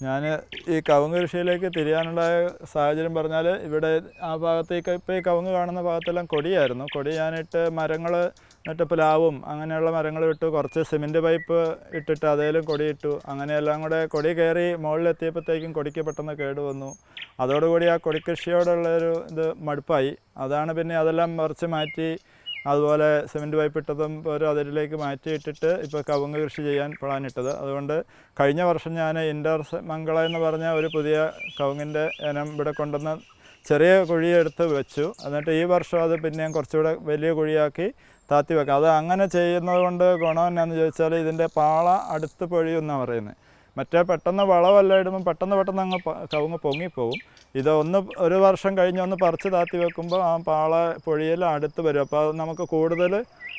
ഞാൻ ഈ കവുങ്ങ് കൃഷിയിലേക്ക് തിരിയാനുള്ള സാഹചര്യം പറഞ്ഞാൽ ഇവിടെ ആ ഭാഗത്തേക്ക് ഇപ്പോൾ ഈ കവുങ്ങ് കാണുന്ന ഭാഗത്തെല്ലാം കൊടിയായിരുന്നു. കൊടി ഞാനിട്ട് മരങ്ങൾ എന്നിട്ട് പ്ലാവും അങ്ങനെയുള്ള മരങ്ങൾ ഇട്ടു. കുറച്ച് സിമെന്റ് പൈപ്പ് ഇട്ടിട്ട് അതേലും കൊടിയിട്ടു. അങ്ങനെയെല്ലാം കൂടെ കൊടി കയറി മുകളിലെത്തിയപ്പോഴത്തേക്കും കൊടിക്ക് പെട്ടെന്ന് കേട് വന്നു. അതോടുകൂടി ആ കൊടിക്കൃഷിയോടുള്ളൊരു ഇത് മടുപ്പായി. അതാണ് പിന്നെ അതെല്ലാം മറിച്ച് മാറ്റി അതുപോലെ സിമെന്റ് പൈപ്പ് ഇട്ടതും ഒരു അതിലേക്ക് മാറ്റിയിട്ടിട്ട് ഇപ്പോൾ കവുങ്ങ് കൃഷി ചെയ്യാൻ പ്ലാനിട്ടത്. അതുകൊണ്ട് കഴിഞ്ഞ വർഷം ഞാൻ ഇന്റർ മംഗള എന്ന് പറഞ്ഞ ഒരു പുതിയ കവുങ്ങിന്റെ ഇനം ഇവിടെ കൊണ്ടുവന്ന് ചെറിയ കുഴിയെടുത്ത് വെച്ചു. എന്നിട്ട് ഈ വർഷം അത് പിന്നെയും കുറച്ചുകൂടെ വലിയ കുഴിയാക്കി താത്തി വെക്കാം. അത് അങ്ങനെ ചെയ്യുന്നത് കൊണ്ട് ഗുണം എന്നാന്ന് ചോദിച്ചാൽ ഇതിന്റെ പാള അടുത്ത് പൊഴിയുമെന്നാണ് പറയുന്നത് മറ്റേ പെട്ടെന്ന് വളവല്ല ഇടുമ്പോൾ പെട്ടെന്ന് പെട്ടെന്ന് അങ്ങ് കവുങ്ങ് പൊങ്ങിപ്പോവും. ഇത് ഒന്ന് ഒരു വർഷം കഴിഞ്ഞ് ഒന്ന് പറിച്ച് താത്തി വെക്കുമ്പോൾ ആ പാള പൊഴിയിൽ അടുത്ത് വരും. അപ്പോൾ നമുക്ക് കൂടുതൽ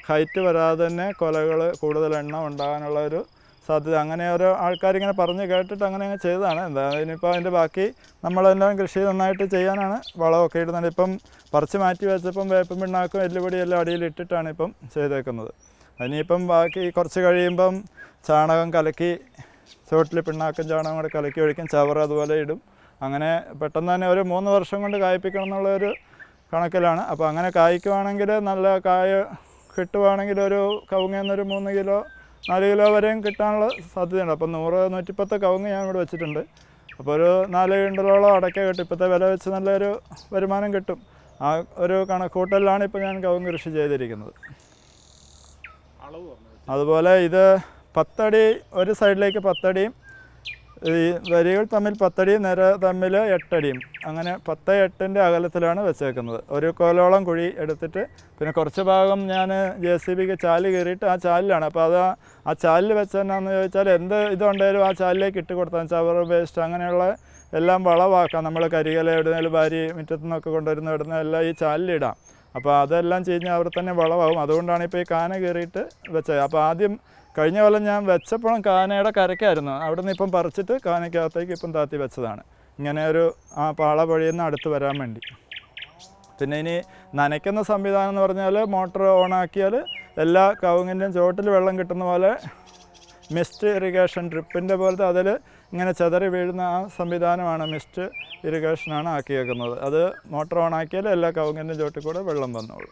ഹൈറ്റ് വരാതെ തന്നെ കൊലകൾ കൂടുതൽ എണ്ണം ഉണ്ടാകാനുള്ള ഒരു സാധ്യത. അങ്ങനെ ഓരോ ആൾക്കാരിങ്ങനെ പറഞ്ഞ് കേട്ടിട്ട് അങ്ങനെ അങ്ങ് ചെയ്തതാണ്. എന്താ ഇനിയിപ്പോൾ അതിന്റെ ബാക്കി നമ്മളെല്ലാം കൃഷി നന്നായിട്ട് ചെയ്യാനാണ് വളമൊക്കെ ഇടുന്നത്. ഇപ്പം പറിച്ച് മാറ്റി വെച്ചപ്പം വേപ്പും പിണ്ണാക്കും എല്ലുപൊടിയെല്ലാം അടിയിൽ ഇട്ടിട്ടാണ് ഇപ്പം ചെയ്തേക്കുന്നത്. അതിനിപ്പം ബാക്കി കുറച്ച് കഴിയുമ്പം ചാണകം കലക്കി ചുവട്ടിൽ പിണ്ണാക്കും ചാണകം കൂടെ കലക്കി ഒഴിക്കും ചവറ് അതുപോലെ ഇടും. അങ്ങനെ പെട്ടെന്ന് തന്നെ ഒരു മൂന്ന് വർഷം കൊണ്ട് കായ്പ്പിക്കണം എന്നുള്ള ഒരു കണക്കിലാണ്. അപ്പോൾ അങ്ങനെ കായ്ക്കുവാണെങ്കിൽ നല്ല കായ കിട്ടുവാണെങ്കിൽ ഒരു കവുങ്ങന്നൊരു മൂന്ന് കിലോ നാല് കിലോ വരെയും കിട്ടാനുള്ള സാധ്യതയുണ്ട്. അപ്പോൾ നൂറ് നൂറ്റിപ്പത്ത് കവുങ്ങ് ഞാൻ ഇവിടെ വെച്ചിട്ടുണ്ട്. അപ്പോൾ ഒരു നാല് കിണ്ടലോളം അടയ്ക്ക കിട്ടും. ഇപ്പോഴത്തെ വില വെച്ച് നല്ലൊരു വരുമാനം കിട്ടും. ആ ഒരു കണക്കൂട്ടലിലാണ് ഇപ്പോൾ ഞാൻ കവുങ്ങ് കൃഷി ചെയ്തിരിക്കുന്നത്. അതുപോലെ ഇത് പത്തടി ഒരു സൈഡിലേക്ക് പത്തടിയും ഈ വരികൾ തമ്മിൽ പത്തടിയും നിര തമ്മിൽ എട്ടടിയും. അങ്ങനെ പത്ത് എട്ടിന്റെ അകലത്തിലാണ് വെച്ചേക്കുന്നത്. ഒരു കോലോളം കുഴി എടുത്തിട്ട് പിന്നെ കുറച്ച് ഭാഗം ഞാൻ ജെ സി ബിക്ക് ചാൽ കയറിയിട്ട് ആ ചാലിലാണ്. അപ്പോൾ അത് ആ- ചാലിൽ ചാലിൽ വെച്ചെന്നാന്ന് ചോദിച്ചാൽ എന്ത് ഇതുണ്ടെങ്കിലും ആ ചാലിലേക്ക് ഇട്ട് കൊടുത്താൽ ചവർ വേസ്റ്റ് അങ്ങനെയുള്ള എല്ലാം വളവാക്കാം. നമ്മൾ കരികല ഇടുന്നതിൽ ഭാര്യ മുറ്റത്തു നിന്നൊക്കെ കൊണ്ടുവരുന്ന ഇടുന്ന എല്ലാം ഈ ചാലിലിടാം അപ്പോൾ അതെല്ലാം ചെയ്ഞ്ഞാൽ അവിടെ തന്നെ വളവാകും. അതുകൊണ്ടാണ് ഇപ്പോൾ ഈ കാന കയറിയിട്ട് വെച്ചത്. അപ്പോൾ ആദ്യം കഴിഞ്ഞ കൊല്ലം ഞാൻ വെച്ചപ്പോഴും കാനയുടെ കരയ്ക്കായിരുന്നു. അവിടെ നിന്ന് ഇപ്പം പറിച്ചിട്ട് കാനയ്ക്കകത്തേക്ക് ഇപ്പം താത്തി വെച്ചതാണ്. ഇങ്ങനെ ഒരു ആ പാള പൊഴിയുന്ന അടുത്ത് വരാൻ വേണ്ടി. പിന്നെ ഇനി നനയ്ക്കുന്ന സംവിധാനം എന്ന് പറഞ്ഞാൽ മോട്ടർ ഓണാക്കിയാൽ എല്ലാ കവുങ്ങിന്റെയും ചുവട്ടിൽ വെള്ളം കിട്ടുന്ന പോലെ മിസ്റ്റ് ഇറിഗേഷൻ ഡ്രിപ്പിന്റെ പോലത്തെ അതിൽ ഇങ്ങനെ ചെതറി വീഴുന്ന ആ സംവിധാനമാണ് മിസ്റ്റ് ഇറിഗേഷനാണ് ആക്കിയേക്കുന്നത്. അത് മോട്ടർ ഓണാക്കിയാൽ എല്ലാ കവുങ്ങിന്റെയും ചുവട്ടിൽ കൂടെ വെള്ളം വന്നോളൂ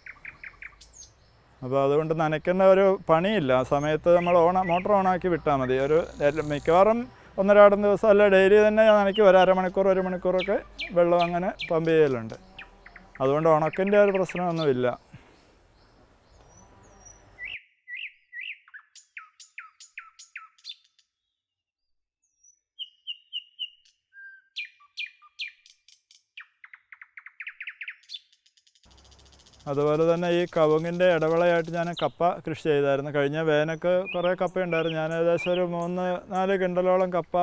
അപ്പോൾ അതുകൊണ്ട് നനയ്ക്കേണ്ട ഒരു പണിയില്ല. ആ സമയത്ത് നമ്മൾ ഓണ മോട്ടർ ഓണാക്കി വിട്ടാൽ മതി. ഒരു മിക്കവാറും ഒന്നരാടം ദിവസം അല്ല ഡെയിലി തന്നെ നനയ്ക്ക്. ഒരു അരമണിക്കൂർ ഒരു മണിക്കൂറൊക്കെ വെള്ളം അങ്ങനെ പമ്പ് ചെയ്യലുണ്ട്. അതുകൊണ്ട് ഉണക്കിന്റെ ഒരു പ്രശ്നമൊന്നുമില്ല. അതുപോലെ തന്നെ ഈ കവുങ്ങിന്റെ ഇടവിളയായിട്ട് ഞാൻ കപ്പ കൃഷി ചെയ്തായിരുന്നു. കഴിഞ്ഞ വേനക്ക് കുറേ കപ്പ ഉണ്ടായിരുന്നു. ഞാൻ ഏകദേശം ഒരു മൂന്ന് നാല് കിണ്ടലോളം കപ്പ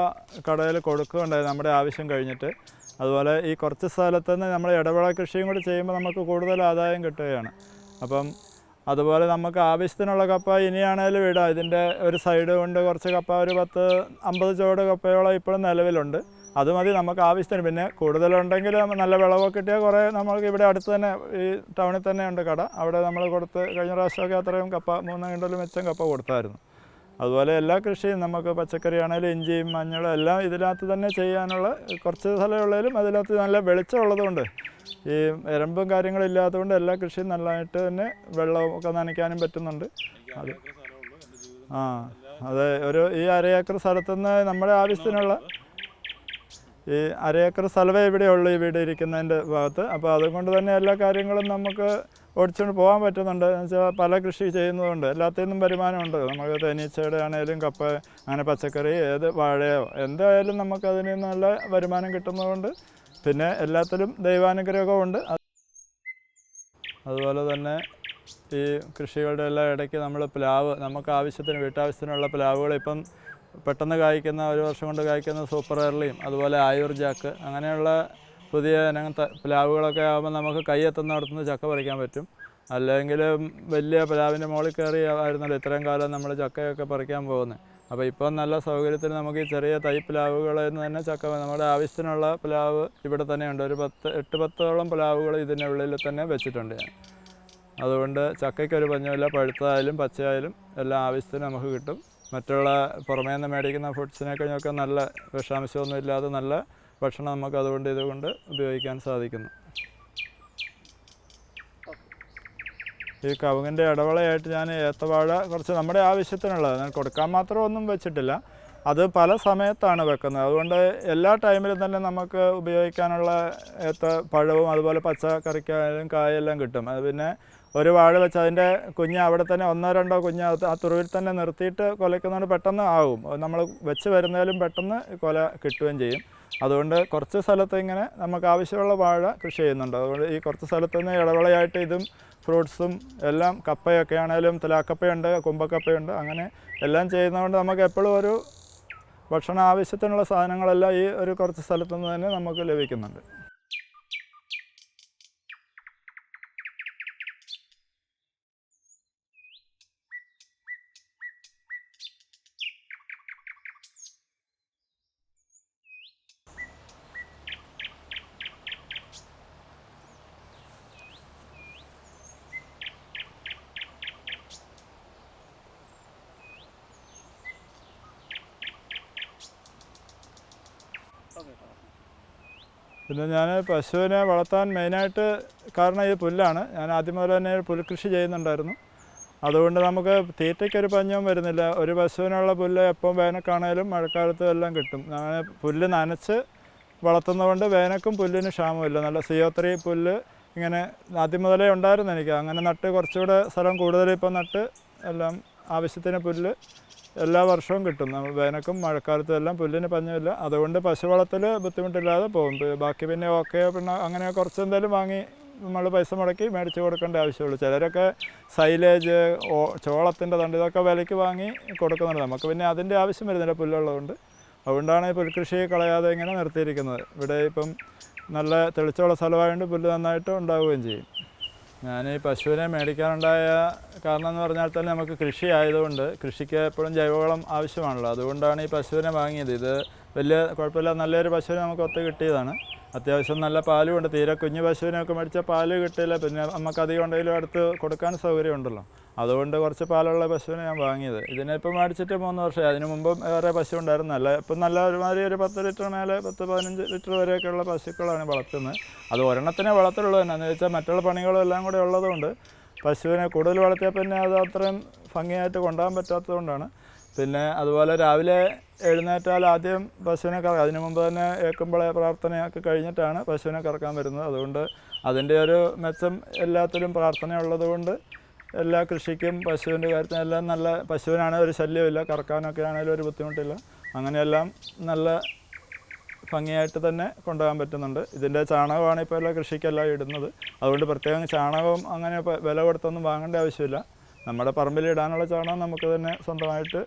കടയിൽ കൊടുക്കുകയുണ്ടായിരുന്നു നമ്മുടെ ആവശ്യം കഴിഞ്ഞിട്ട്. അതുപോലെ ഈ കുറച്ച് സ്ഥലത്ത് നിന്ന് നമ്മൾ ഇടവിള കൃഷിയും കൂടി ചെയ്യുമ്പോൾ നമുക്ക് കൂടുതൽ ആദായം കിട്ടുകയാണ്. അപ്പം അതുപോലെ നമുക്ക് ആവശ്യത്തിനുള്ള കപ്പ ഇനിയാണേലും ഇടാം. ഇതിന്റെ ഒരു സൈഡ് കൊണ്ട് കുറച്ച് കപ്പ ഒരു പത്ത് അമ്പത് ചുവട് കപ്പയോളം ഇപ്പോഴും നിലവിലുണ്ട്. അത് മതി നമുക്ക് ആവശ്യത്തിന്. പിന്നെ കൂടുതലുണ്ടെങ്കിൽ നല്ല വിളവൊക്കെ കിട്ടിയാൽ കുറേ നമ്മൾക്ക് ഇവിടെ അടുത്ത് തന്നെ ഈ ടൗണിൽ തന്നെ ഉണ്ട് കട. അവിടെ നമ്മൾ കൊടുത്ത് കഴിഞ്ഞ പ്രാവശ്യമൊക്കെ അത്രയും കപ്പ മൂന്ന് കിണ്ടലും മെച്ചം കപ്പ കൊടുത്തായിരുന്നു. അതുപോലെ എല്ലാ കൃഷിയും നമുക്ക് പച്ചക്കറി ആണെങ്കിലും ഇഞ്ചിയും മഞ്ഞളും എല്ലാം ഇതിനകത്ത് തന്നെ ചെയ്യാനുള്ള കുറച്ച് സ്ഥലമുള്ളതിലും അതിനകത്ത് നല്ല വെളിച്ചമുള്ളതുകൊണ്ട് ഈ എരമ്പും കാര്യങ്ങളും ഇല്ലാത്തതുകൊണ്ട് എല്ലാ കൃഷിയും നല്ലതായിട്ട് തന്നെ വെള്ളമൊക്കെ നനയ്ക്കാനും പറ്റുന്നുണ്ട്. അത് ആ അതെ ഒരു ഈ അര ഏക്കർ സ്ഥലത്തുനിന്ന് നമ്മുടെ ആവശ്യത്തിനുള്ള ഈ അരയേക്കർ സ്ഥലമേ ഇവിടെ ഉള്ളൂ ഈ വീട് ഇരിക്കുന്നതിന്റെ ഭാഗത്ത്. അപ്പോൾ അതുകൊണ്ട് തന്നെ എല്ലാ കാര്യങ്ങളും നമുക്ക് ഓടിച്ചുകൊണ്ട് പോകാൻ പറ്റുന്നുണ്ട്. എന്ന് വെച്ചാൽ പല കൃഷി ചെയ്യുന്നതുകൊണ്ട് എല്ലാത്തിൽ നിന്നും വരുമാനമുണ്ട് നമുക്ക് തേനീച്ചയുടെ ആണെങ്കിലും കപ്പ അങ്ങനെ പച്ചക്കറി ഏത് വാഴയോ എന്തായാലും നമുക്ക് അതിൽ നിന്ന് നല്ല വരുമാനം കിട്ടുന്നതുകൊണ്ട് പിന്നെ എല്ലാത്തിലും ദൈവാനുഗ്രഹവും ഉണ്ട്. അതുപോലെ തന്നെ ഈ കൃഷികളുടെ എല്ലാം ഇടയ്ക്ക് നമ്മൾ പ്ലാവ് നമുക്ക് ആവശ്യത്തിന് വീട്ടാവശ്യത്തിനുള്ള പ്ലാവുകൾ ഇപ്പം പെട്ടെന്ന് കായ്ക്കുന്ന ഒരു വർഷം കൊണ്ട് കായ്ക്കുന്ന സൂപ്പർ എർലിയും അതുപോലെ ആയൂർ ജാക്ക് അങ്ങനെയുള്ള പുതിയ ഇനം പ്ലാവുകളൊക്കെ ആകുമ്പോൾ നമുക്ക് കൈ എത്തുന്നിടത്തുനിന്ന് ചക്ക പറിക്കാൻ പറ്റും. അല്ലെങ്കിൽ വലിയ പ്ലാവിന്റെ മുകളിൽ കയറി ആയിരുന്നല്ലോ ഇത്രയും കാലം നമ്മൾ ചക്കയൊക്കെ പറിക്കാൻ പോകുന്നത്. അപ്പോൾ ഇപ്പം നല്ല സൗകര്യത്തിന് നമുക്ക് ഈ ചെറിയ തൈ പ്ലാവുകളിൽ നിന്ന് തന്നെ ചക്ക നമ്മുടെ ആവശ്യത്തിനുള്ള പ്ലാവ് ഇവിടെ തന്നെയുണ്ട് ഒരു പത്ത് എട്ട് പത്തോളം പ്ലാവുകൾ ഇതിന്റെ ഉള്ളിൽ തന്നെ വെച്ചിട്ടുണ്ട് ഞാൻ. അതുകൊണ്ട് ചക്കയ്ക്കൊരു പഞ്ഞമില്ല പഴുത്തായാലും പച്ചയായാലും എല്ലാം ആവശ്യത്തിന് നമുക്ക് കിട്ടും. മറ്റുള്ള പുറമേ നിന്ന് മേടിക്കുന്ന ഫുഡ്സിനെ നല്ല വിഷാംശമൊന്നും ഇല്ലാതെ നല്ല ഭക്ഷണം നമുക്ക് അതുകൊണ്ട് ഇതുകൊണ്ട് ഉപയോഗിക്കാൻ സാധിക്കുന്നു. ഈ കവുങ്ങിന്റെ ഇടവളയായിട്ട് ഞാൻ ഏത്തവാഴ കുറച്ച് നമ്മുടെ ആവശ്യത്തിനുള്ളത് ഞാൻ കൊടുക്കാൻ മാത്രം ഒന്നും വെച്ചിട്ടില്ല. അത് പല സമയത്താണ് വെക്കുന്നത്. അതുകൊണ്ട് എല്ലാ ടൈമിലും തന്നെ നമുക്ക് ഉപയോഗിക്കാനുള്ള ഏത്ത പഴവും അതുപോലെ പച്ചക്കറിക്കായാലും കായെല്ലാം കിട്ടും. അത് പിന്നെ ഒരു വാഴ വെച്ച് അതിന്റെ കുഞ്ഞ് അവിടെ തന്നെ ഒന്നോ രണ്ടോ കുഞ്ഞ് ആ തുറവിൽ തന്നെ നിർത്തിയിട്ട് കൊലയ്ക്കുന്നതുകൊണ്ട് പെട്ടെന്ന് ആവും. നമ്മൾ വെച്ച് വരുന്നതിലും പെട്ടെന്ന് കൊല കിട്ടുകയും ചെയ്യും. അതുകൊണ്ട് കുറച്ച് സ്ഥലത്ത് ഇങ്ങനെ നമുക്ക് ആവശ്യമുള്ള വാഴ കൃഷി ചെയ്യുന്നുണ്ട്. അതുകൊണ്ട് ഈ കുറച്ച് സ്ഥലത്ത് നിന്ന് ഇടവിളയായിട്ട് ഇതും ഫ്രൂട്ട്സും എല്ലാം കപ്പയൊക്കെ ആണെങ്കിലും തിലാക്കപ്പയുണ്ട് കുമ്പക്കപ്പയുണ്ട് അങ്ങനെ എല്ലാം ചെയ്യുന്നതുകൊണ്ട് നമുക്ക് എപ്പോഴും ഒരു ഭക്ഷണ ആവശ്യത്തിനുള്ള സാധനങ്ങളെല്ലാം ഈ ഒരു കുറച്ച് സ്ഥലത്തുനിന്ന് തന്നെ നമുക്ക് ലഭിക്കുന്നുണ്ട്. പിന്നെ ഞാൻ പശുവിനെ വളർത്താൻ മെയിനായിട്ട് കാരണം ഈ പുല്ലാണ്. ഞാൻ ആദ്യം മുതൽ തന്നെ പുൽകൃഷി ചെയ്യുന്നുണ്ടായിരുന്നു. അതുകൊണ്ട് നമുക്ക് തീറ്റയ്ക്കൊരു പഞ്ഞവും വരുന്നില്ല. ഒരു പശുവിനുള്ള പുല്ല് എപ്പം വേനൽക്കാണേലും മഴക്കാലത്തും എല്ലാം കിട്ടും. ഞാൻ പുല്ല് നനച്ച് വളർത്തുന്നതുകൊണ്ട് വേനൽക്കും പുല്ലിന് ക്ഷാമമില്ല. നല്ല സിയോ ത്രീ പുല്ല് ഇങ്ങനെ ആദ്യം മുതലേ ഉണ്ടായിരുന്നു എനിക്ക്. അങ്ങനെ നട്ട് കുറച്ചുകൂടെ സ്ഥലം കൂടുതൽ ഇപ്പം നട്ട് എല്ലാം ആവശ്യത്തിന് പുല്ല് എല്ലാ വർഷവും കിട്ടും. വേനൽക്കും മഴക്കാലത്തും എല്ലാം പുല്ലിന് പഞ്ഞമില്ല. അതുകൊണ്ട് പശു വളർത്തൽ ബുദ്ധിമുട്ടില്ലാതെ പോകും. ബാക്കി പിന്നെ ഓക്കെ പിന്നെ അങ്ങനെ കുറച്ച് എന്തെങ്കിലും വാങ്ങി നമ്മൾ പൈസ മുടക്കി മേടിച്ച് കൊടുക്കേണ്ട ആവശ്യമുള്ളൂ. ചിലരൊക്കെ സൈലേജ് ഓ ചോളത്തിന്റെ തണ്ട് ഇതൊക്കെ വിലയ്ക്ക് വാങ്ങി കൊടുക്കുന്നുണ്ട്. നമുക്ക് പിന്നെ അതിന്റെ ആവശ്യം വരുന്നില്ല പുല്ലുള്ളതുകൊണ്ട്. അതുകൊണ്ടാണ് ഈ പുൽകൃഷി കളയാതെ ഇങ്ങനെ നിർത്തിയിരിക്കുന്നത്. ഇവിടെ ഇപ്പം നല്ല തെളിച്ചുള്ള സ്ഥലമായതുകൊണ്ട് പുല്ല് നന്നായിട്ട് ഉണ്ടാവുകയും ചെയ്യും. ഞാൻ ഈ പശുവിനെ മേടിക്കാനുണ്ടായ കാരണം എന്ന് പറഞ്ഞാൽ തന്നെ നമുക്ക് കൃഷി ആയതുകൊണ്ട് കൃഷിക്ക് എപ്പോഴും ജൈവവളം ആവശ്യമാണല്ലോ. അതുകൊണ്ടാണ് ഈ പശുവിനെ വാങ്ങിയത്. ഇത് വലിയ കുഴപ്പമില്ല. നല്ലൊരു പശുവിനെ നമുക്ക് ഒത്ത് കിട്ടിയതാണ്. അത്യാവശ്യം നല്ല പാലും ഉണ്ട് തീരെ കുഞ്ഞു പശുവിനൊക്കെ മേടിച്ചാൽ പാൽ കിട്ടില്ല പിന്നെ നമുക്ക് അധികം ഉണ്ടെങ്കിലും അടുത്ത് കൊടുക്കാൻ സൗകര്യമുണ്ടല്ലോ. അതുകൊണ്ട് കുറച്ച് പാലുള്ള പശുവിനെ ഞാൻ വാങ്ങിയത്. ഇതിനിപ്പോൾ മേടിച്ചിട്ട് മൂന്ന് വർഷമായി. അതിന് മുമ്പ് വേറെ പശു ഉണ്ടായിരുന്നല്ല ഇപ്പം നല്ല ഒരുമാതിരി ഒരു പത്ത് ലിറ്റർ മേലെ പത്ത് പതിനഞ്ച് ലിറ്റർ വരെയൊക്കെയുള്ള പശുക്കളാണ് വളർത്തുന്നത്. അത് ഒരെണ്ണത്തിനെ വളർത്തുള്ളൂ. തന്നെ എന്ന് വെച്ചാൽ മറ്റുള്ള പണികളും എല്ലാം കൂടെ ഉള്ളതുകൊണ്ട് പശുവിനെ കൂടുതൽ വളർത്തിയാൽ പിന്നെ അത് അത്രയും ഭംഗിയായിട്ട് കൊണ്ടുപോകാൻ പറ്റാത്തതുകൊണ്ടാണ്. പിന്നെ അതുപോലെ രാവിലെ എഴുന്നേറ്റാൽ ആദ്യം പശുവിനെ കറക്കാം അതിനു മുമ്പ് തന്നെ ഏക്കുമ്പളെ പ്രാർത്ഥനയൊക്കെ കഴിഞ്ഞിട്ടാണ് പശുവിനെ കറക്കാൻ വരുന്നത്. അതുകൊണ്ട് അതിന്റെ ഒരു മെച്ചം എല്ലാത്തിലും പ്രാർത്ഥന ഉള്ളതുകൊണ്ട് എല്ലാ കൃഷിക്കും പശുവിന്റെ കാര്യത്തിനും എല്ലാം നല്ല പശുവിനാണെങ്കിൽ ഒരു ശല്യമില്ല കറക്കാനൊക്കെ ആണെങ്കിലും ഒരു ബുദ്ധിമുട്ടില്ല. അങ്ങനെയെല്ലാം നല്ല ഭംഗിയായിട്ട് തന്നെ കൊണ്ടുപോകാൻ പറ്റുന്നുണ്ട്. ഇതിന്റെ ചാണകമാണ് ഇപ്പോൾ എല്ലാ കൃഷിക്കെല്ലാം ഇടുന്നത്. അതുകൊണ്ട് പ്രത്യേകം ചാണകം അങ്ങനെ വില കൊടുത്തൊന്നും വാങ്ങേണ്ട ആവശ്യമില്ല. നമ്മുടെ പറമ്പിൽ ഇടാനുള്ള ചാണകം നമുക്ക് തന്നെ സ്വന്തമായിട്ട്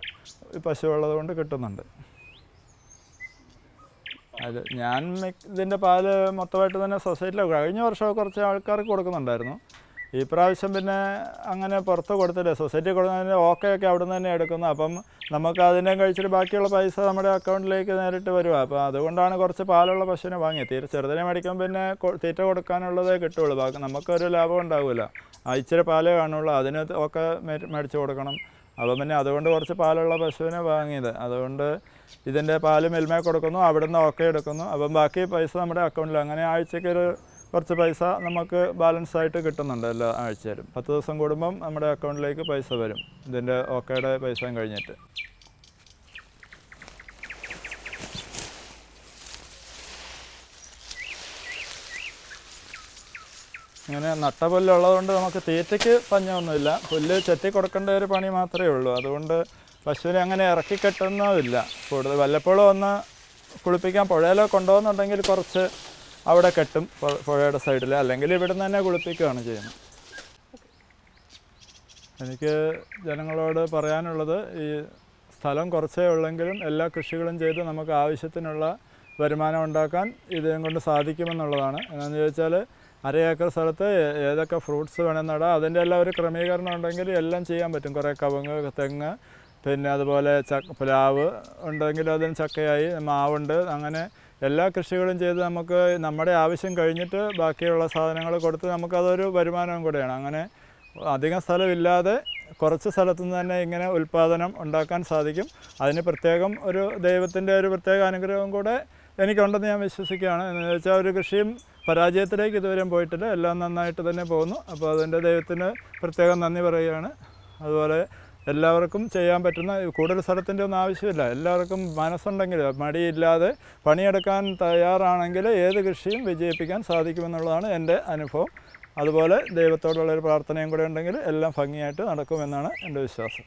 പശു ഉള്ളത് കൊണ്ട് കിട്ടുന്നുണ്ട്. അത് ഞാൻ ഇതിന്റെ പാൽ മൊത്തമായിട്ട് തന്നെ സൊസൈറ്റിയിലൊക്കെ കഴിഞ്ഞ വർഷം കുറച്ച് ആൾക്കാർക്ക് കൊടുക്കുന്നുണ്ടായിരുന്നു. ഈ പ്രാവശ്യം പിന്നെ അങ്ങനെ പുറത്ത് കൊടുത്തില്ല. സൊസൈറ്റി കൊടുക്കുന്നതിന് ഓക്കെ ഒക്കെ അവിടെ നിന്ന് തന്നെ എടുക്കുന്നു. അപ്പം നമുക്ക് അതിനെ കഴിച്ചിട്ട് ബാക്കിയുള്ള പൈസ നമ്മുടെ അക്കൗണ്ടിലേക്ക് നേരിട്ട് വരുക അപ്പോൾ അതുകൊണ്ടാണ് കുറച്ച് പാലുള്ള പശുവിനെ വാങ്ങിയത് തീരെ ചെറുതിനെ മേടിക്കുമ്പോൾ പിന്നെ തീറ്റ കൊടുക്കാനുള്ളതേ കിട്ടുള്ളൂ. ബാക്കി നമുക്കൊരു ലാഭം ഉണ്ടാവില്ല ഇച്ചിരി പാലേ കാണുള്ളൂ. അതിന് ഒക്കെ മേടിച്ച് കൊടുക്കണം. അപ്പം പിന്നെ അതുകൊണ്ട് കുറച്ച് പാലുള്ള പശുവിനെ വാങ്ങിയത്. അതുകൊണ്ട് ഇതിന്റെ പാൽ മെൽമേ കൊടുക്കുന്നു. അവിടുന്ന് ഓക്കെ എടുക്കുന്നു. അപ്പം ബാക്കി പൈസ നമ്മുടെ അക്കൗണ്ടിൽ അങ്ങനെ ആഴ്ചയ്ക്ക് ഒരു കുറച്ച് പൈസ നമുക്ക് ബാലൻസ് ആയിട്ട് കിട്ടുന്നുണ്ട് എല്ലാ ആഴ്ചയിലും. പത്ത് ദിവസം കൂടുമ്പം നമ്മുടെ അക്കൗണ്ടിലേക്ക് പൈസ വരും. ഇതിന്റെ ഓക്കയുടെ പൈസ കഴിഞ്ഞിട്ട്. ഇങ്ങനെ നട്ട പുല്ലുള്ളതുകൊണ്ട് നമുക്ക് തീറ്റയ്ക്ക് പഞ്ഞമൊന്നുമില്ല പുല്ല് ചെത്തി കൊടുക്കേണ്ട ഒരു പണി മാത്രമേ ഉള്ളൂ. അതുകൊണ്ട് പശുവിനെ അങ്ങനെ ഇറക്കി കെട്ടുന്നതില്ല. കൂടുതൽ വല്ലപ്പോഴും ഒന്ന് കുളിപ്പിക്കാൻ പുഴയിലോ കൊണ്ടുപോകുന്നുണ്ടെങ്കിൽ കുറച്ച് അവിടെ കെട്ടും പുഴ- പുഴയുടെ സൈഡിൽ അല്ലെങ്കിൽ ഇവിടെ നിന്ന് തന്നെ കുളിപ്പിക്കുകയാണ് ചെയ്യുന്നത്. എനിക്ക് ജനങ്ങളോട് പറയാനുള്ളത് ഈ സ്ഥലം കുറച്ചേ ഉള്ളെങ്കിലും എല്ലാ കൃഷികളും ചെയ്ത് നമുക്ക് ആവശ്യത്തിനുള്ള വരുമാനം ഉണ്ടാക്കാൻ ഇതേം കൊണ്ട് സാധിക്കുമെന്നുള്ളതാണ്. എന്നാന്ന് ചോദിച്ചാൽ അര ഏക്കർ സ്ഥലത്ത് ഏതൊക്കെ ഫ്രൂട്ട്സ് വേണം നടാം അതിന്റെ എല്ലാം ഒരു ക്രമീകരണം ഉണ്ടെങ്കിൽ എല്ലാം ചെയ്യാൻ പറ്റും. കുറേ കവുങ്ങ് തെങ്ങ് പിന്നെ അതുപോലെ ചക്ക പ്ലാവ് ഉണ്ടെങ്കിൽ അതിന് ചക്കയായി മാവുണ്ട് അങ്ങനെ എല്ലാ കൃഷികളും ചെയ്ത് നമുക്ക് നമ്മുടെ ആവശ്യം കഴിഞ്ഞിട്ട് ബാക്കിയുള്ള സാധനങ്ങൾ കൊടുത്ത് നമുക്കതൊരു വരുമാനവും കൂടെയാണ്. അങ്ങനെ അധികം സ്ഥലമില്ലാതെ കുറച്ച് സ്ഥലത്തു നിന്ന് തന്നെ ഇങ്ങനെ ഉൽപ്പാദനം ഉണ്ടാക്കാൻ സാധിക്കും. അതിന് പ്രത്യേകം ഒരു ദൈവത്തിന്റെ ഒരു പ്രത്യേക അനുഗ്രഹം കൂടെ എനിക്കുണ്ടെന്ന് ഞാൻ വിശ്വസിക്കുകയാണ്. എന്ന് വെച്ചാൽ ഒരു കൃഷിയും പരാജയത്തിലേക്ക് ഇതുവരെയും പോയിട്ടില്ല. എല്ലാം നന്നായിട്ട് തന്നെ പോകുന്നു. അപ്പോൾ അതിന്റെ ദൈവത്തിന് പ്രത്യേകം നന്ദി പറയുകയാണ്. അതുപോലെ എല്ലാവർക്കും ചെയ്യാൻ പറ്റുന്ന കൂടുതൽ സ്ഥലത്തിന്റെ ഒന്നും ആവശ്യമില്ല. എല്ലാവർക്കും മനസ്സുണ്ടെങ്കിൽ മടിയില്ലാതെ പണിയെടുക്കാൻ തയ്യാറാണെങ്കിൽ ഏത് കൃഷിയും വിജയിപ്പിക്കാൻ സാധിക്കുമെന്നുള്ളതാണ് എന്റെ അനുഭവം. അതുപോലെ ദൈവത്തോടുള്ള ഒരു പ്രാർത്ഥനയും കൂടെ ഉണ്ടെങ്കിൽ എല്ലാം ഭംഗിയായിട്ട് നടക്കുമെന്നാണ് എന്റെ വിശ്വാസം.